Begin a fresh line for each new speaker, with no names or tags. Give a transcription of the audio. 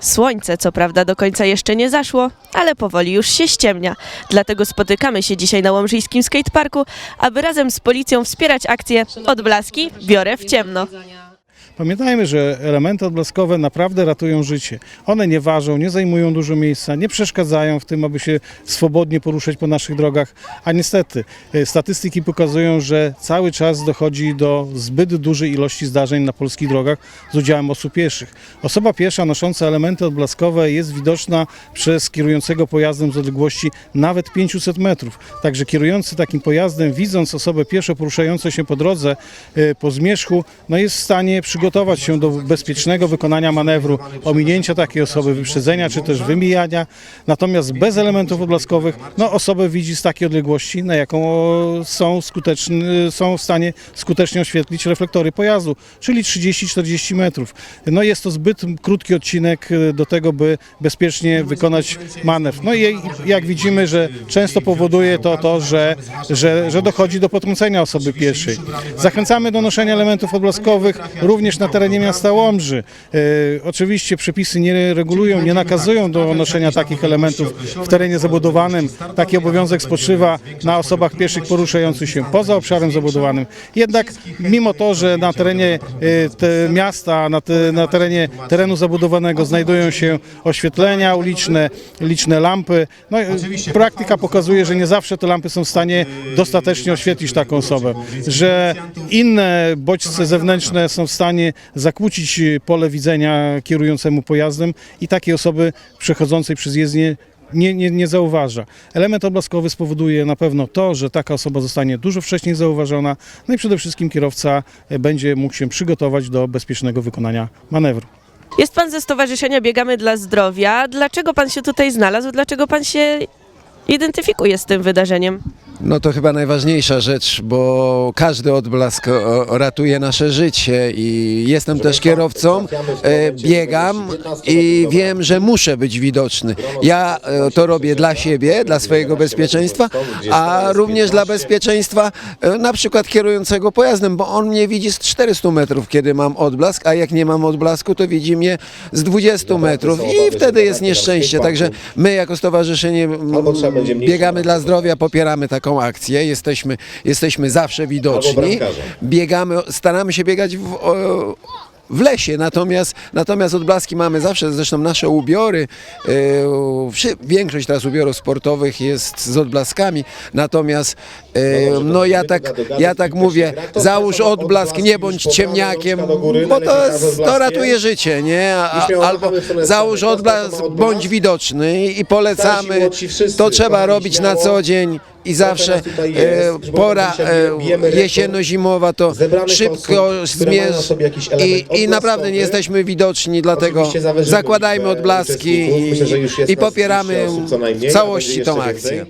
Słońce, co prawda, do końca jeszcze nie zaszło, ale powoli już się ściemnia. Dlatego spotykamy się dzisiaj na Łomżyjskim Skateparku, aby razem z policją wspierać akcję Odblaski biorę w ciemno.
Pamiętajmy, że elementy odblaskowe naprawdę ratują życie. One nie ważą, nie zajmują dużo miejsca, nie przeszkadzają w tym, aby się swobodnie poruszać po naszych drogach, a niestety e, statystyki pokazują, że cały czas dochodzi do zbyt dużej ilości zdarzeń na polskich drogach z udziałem osób pieszych. Osoba piesza nosząca elementy odblaskowe jest widoczna przez kierującego pojazdem z odległości nawet 500 metrów. Także kierujący takim pojazdem, widząc osobę pieszo poruszającą się po drodze, e, po zmierzchu, no jest w stanie przygotować się do bezpiecznego wykonania manewru, ominięcia takiej osoby, wyprzedzenia czy też wymijania. Natomiast bez elementów odblaskowych, no osobę widzi z takiej odległości, na jaką są, skuteczny, są w stanie skutecznie oświetlić reflektory pojazdu, czyli 30-40 metrów. No jest to zbyt krótki odcinek e, do tego, by bezpiecznie wykonać manewr. No i jak widzimy, że często powoduje to to, że, że, że dochodzi do potrącenia osoby pieszej. Zachęcamy do noszenia elementów odblaskowych również na terenie miasta Łomży. E, oczywiście przepisy nie regulują, nie nakazują do noszenia takich elementów w terenie zabudowanym. Taki obowiązek spoczywa na osobach pieszych poruszających się poza obszarem zabudowanym. Jednak mimo to, że na terenie e, miasta, na, te, na terenie terenu zabudowanego znajdują się oświetlenia uliczne, liczne lampy, no, e, praktyka pokazuje, że nie zawsze te lampy są w stanie dostatecznie oświetlić taką osobę, że inne bodźce zewnętrzne są w stanie zakłócić pole widzenia kierującemu pojazdem i takiej osoby przechodzącej przez jezdnię nie, nie, nie zauważa. Element odblaskowy spowoduje na pewno to, że taka osoba zostanie dużo wcześniej zauważona, no i przede wszystkim kierowca e, będzie mógł się przygotować do bezpiecznego wykonania manewru.
Jest pan ze Stowarzyszenia Biegamy dla Zdrowia. Dlaczego pan się tutaj znalazł? Dlaczego pan się identyfikuje z tym wydarzeniem?
No to chyba najważniejsza rzecz, bo każdy odblask o, ratuje nasze życie i jestem też kierowcą, e, biegam i wiem, że muszę być widoczny. Ja e, to robię dla siebie, dla swojego bezpieczeństwa, a również dla bezpieczeństwa e, na przykład kierującego pojazdem, bo on mnie widzi z 400 metrów, kiedy mam odblask, a jak nie mam odblasku, to widzi mnie z 20 metrów i wtedy jest nieszczęście. Także my jako stowarzyszenie mm, biegamy dla zdrowia, popieramy taką akcję, jesteśmy, jesteśmy zawsze widoczni, biegamy, staramy się biegać w, o, w lesie, natomiast, natomiast odblaski mamy zawsze, zresztą nasze ubiory, e, większość teraz ubiorów sportowych jest z odblaskami, natomiast e, no ja tak, ja tak mówię, załóż odblask, nie bądź ciemniakiem, bo to, jest, to ratuje życie, nie? A, albo załóż odblask, bądź widoczny i polecamy, to trzeba robić na co dzień i zawsze e, pora e, jesienno-zimowa to szybko zmierz i, i naprawdę nie jesteśmy widoczni, dlatego zakładajmy odblaski i, i popieramy w całości tą akcję.